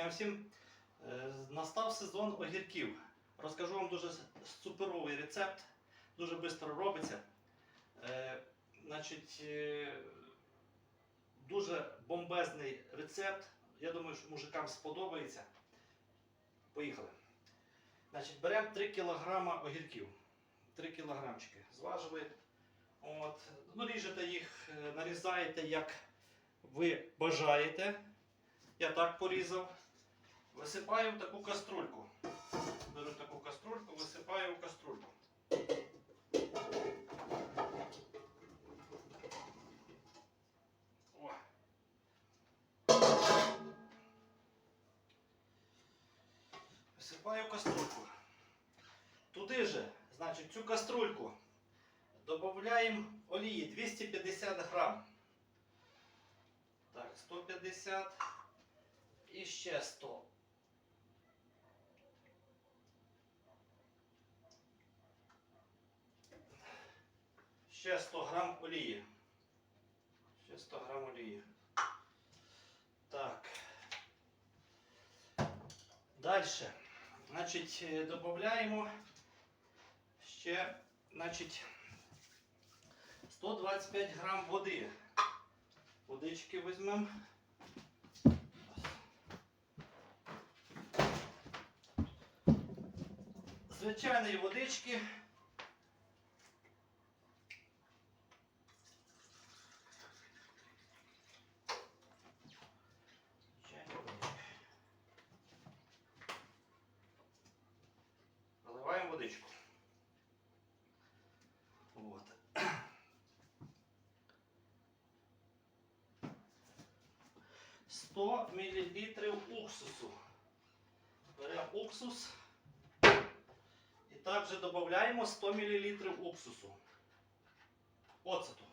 дня всім. Е, Настав сезон огірків. Розкажу вам дуже суперовий рецепт, дуже швидко робиться. Е, Значить, е, дуже бомбезний рецепт. Я думаю, що мужикам сподобається. Поїхали. Значить, беремо 3 кг огірків. 3 кілограмчики. Зважили. От. Ну, ріжете їх, нарізаєте, як ви бажаєте. Я так порізав. Висипаю в таку каструльку. Беру таку каструльку, висипаю в каструльку. Висипаю каструльку. Туди же, значить, цю каструльку додаємо олії 250 грам. Так, 150 і ще 100. Ще 100 грам олії. Ще 100 грам олії. Так. Далі. Значить, е, додаємо ще, значить, 125 грам води. Водички візьмемо. Звичайної водички. водичку. Вот. Сто миллилитров уксусу. Беремо уксус. І також додаємо 100 мл уксусу. Оцету.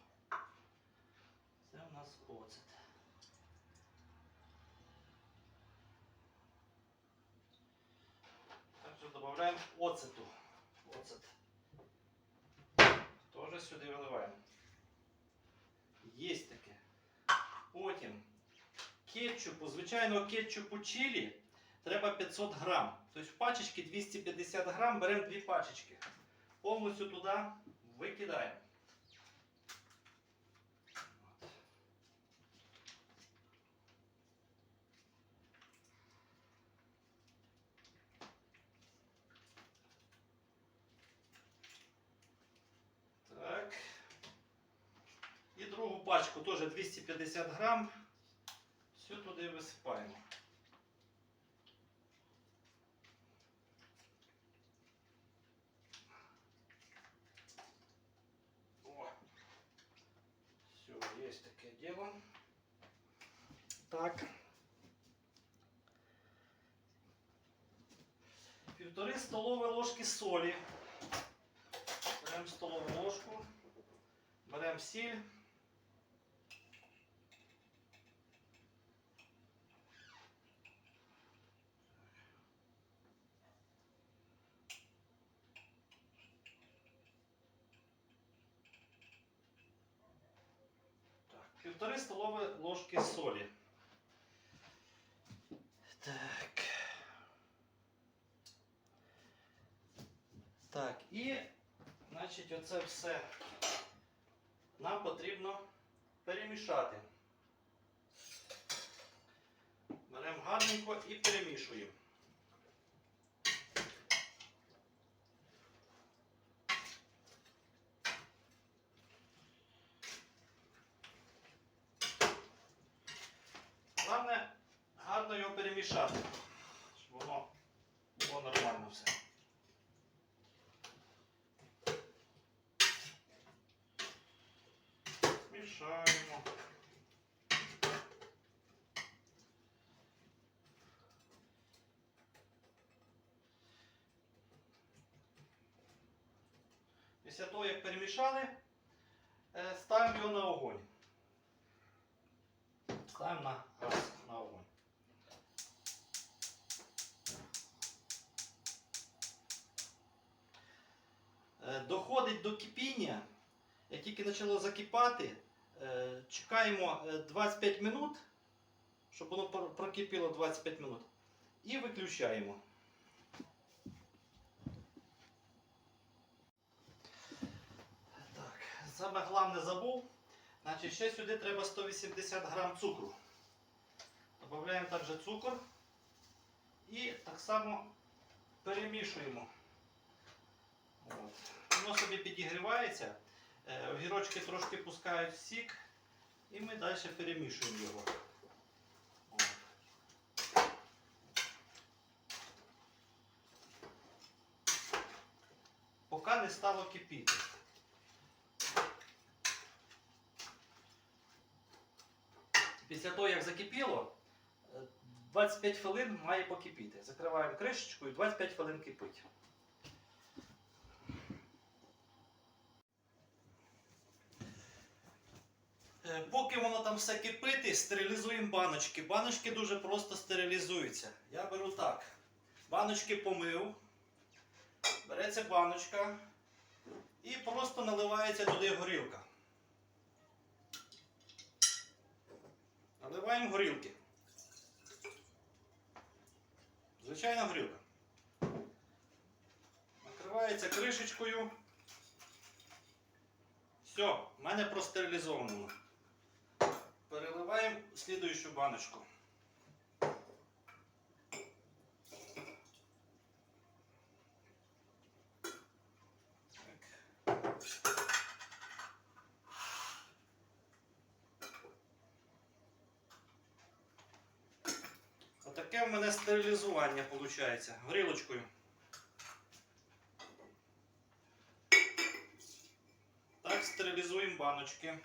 Це у нас оцет. Також додаємо оцету. Теж сюди виливаємо. Є таке. Потім кетчупу, звичайного кетчупу чилі треба 500 грам. Тобто в пачечки 250 грам беремо дві пачечки. Повністю туди викидаємо. От. Так. І другу пачку теж 250 грам. Все туди висипаємо. О. Все, есть такое дело. Так. Півтори столові ложки солі. Беремо столову ложку. Беремо сіль. Так, півтори столові ложки солі. Так. Так, і, значить, оце все нам потрібно перемішати. Беремо гарненько і перемішуємо. Головне гарно його перемішати, щоб воно було нормально все. Мішаємо. Після того, як перемішали, е, ставимо його на огонь. Ставимо на Доходить до кипіння. Як тільки почало закипати, е, чекаємо е, 25 минут, щоб воно прокипіло 25 минут. І виключаємо. Так, саме головне забув. Значить, ще сюди треба 180 грам цукру. Додаємо також цукор і так само перемішуємо. От. Воно собі підігрівається, е, огірочки трошки пускають сік, і ми далі перемішуємо його. Поки не стало кипіти. Після того, як закипіло, е, 25 хвилин має покипіти. Закриваємо кришечку і 25 хвилин кипить. Поки воно там все кипить, стерилізуємо баночки. Баночки дуже просто стерилізуються. Я беру так. Баночки помив. Береться баночка і просто наливається туди горілка. Наливаємо горілки. Звичайна горілка. Накривається кришечкою. Все, в мене простерилізовано. Переливаємо в баночку. Так. Отаке в мене стерилізування виходить. Горілочкою. Так, стерилізуємо баночки.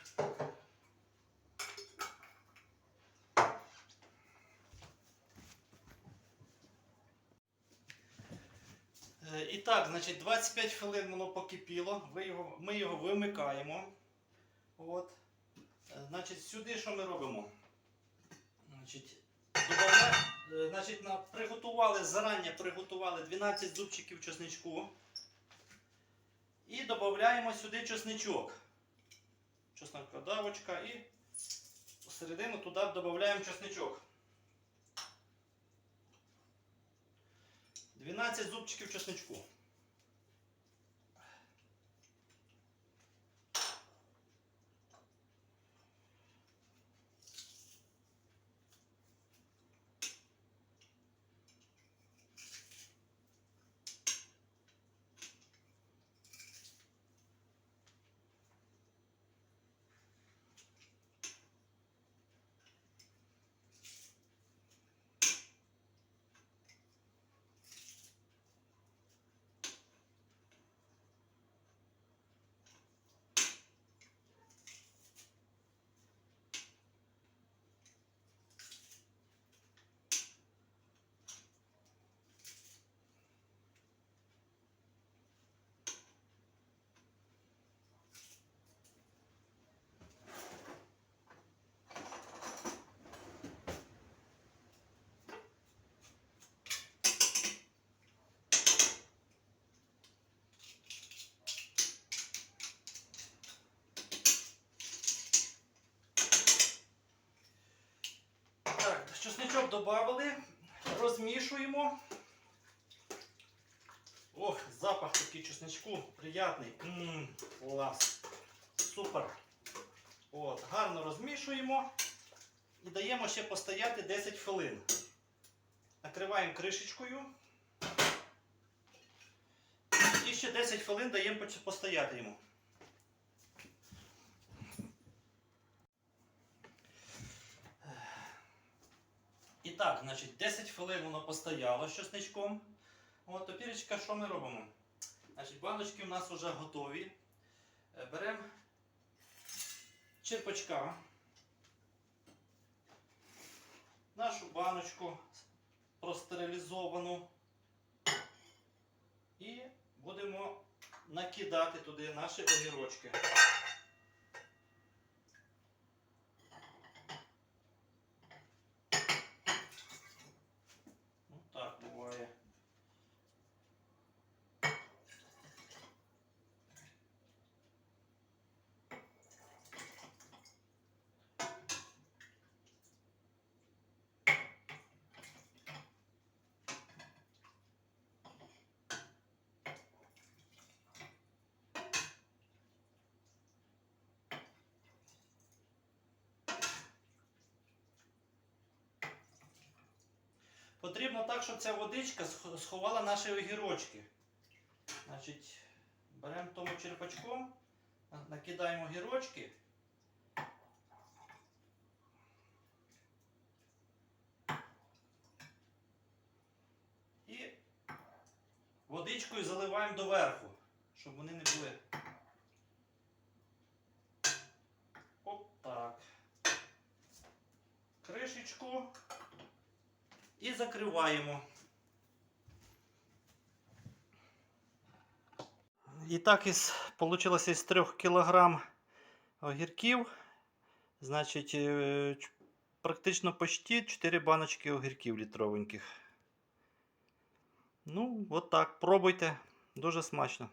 І так, значить, 25 хвилин воно покипіло, ви його, ми його вимикаємо. От. Е, Значить, сюди що ми робимо? Значить, добавля... е, значить на... приготували, зарані приготували 12 зубчиків чесничку. І додаємо сюди чесничок. Чеснокодавочка і всередину туди додаємо чесничок. 12 зубчиків чесничку. Так, чесничок додали, розмішуємо. Ох, запах такий чесничку приятний. Ммм, клас. Супер. От, гарно розмішуємо і даємо ще постояти 10 хвилин. Накриваємо кришечкою. І ще 10 хвилин даємо постояти йому. Так, значить, 10 хвилин воно постояло з чесничком. От, тепер що ми робимо? Значить, баночки у нас вже готові. Е, Беремо черпачка, нашу баночку простерилізовану і будемо накидати туди наші огірочки. Ну так буває. Потрібно так, щоб ця водичка сховала наші огірочки. Значить, беремо тому черпачком, накидаємо огірочки. І водичкою заливаємо доверху, щоб вони не були. От так. Кришечку і закриваємо. І так із вийшло із 3 кг огірків. Значить, е, практично почти 4 баночки огірків літровеньких. Ну, от так. Пробуйте. Дуже смачно.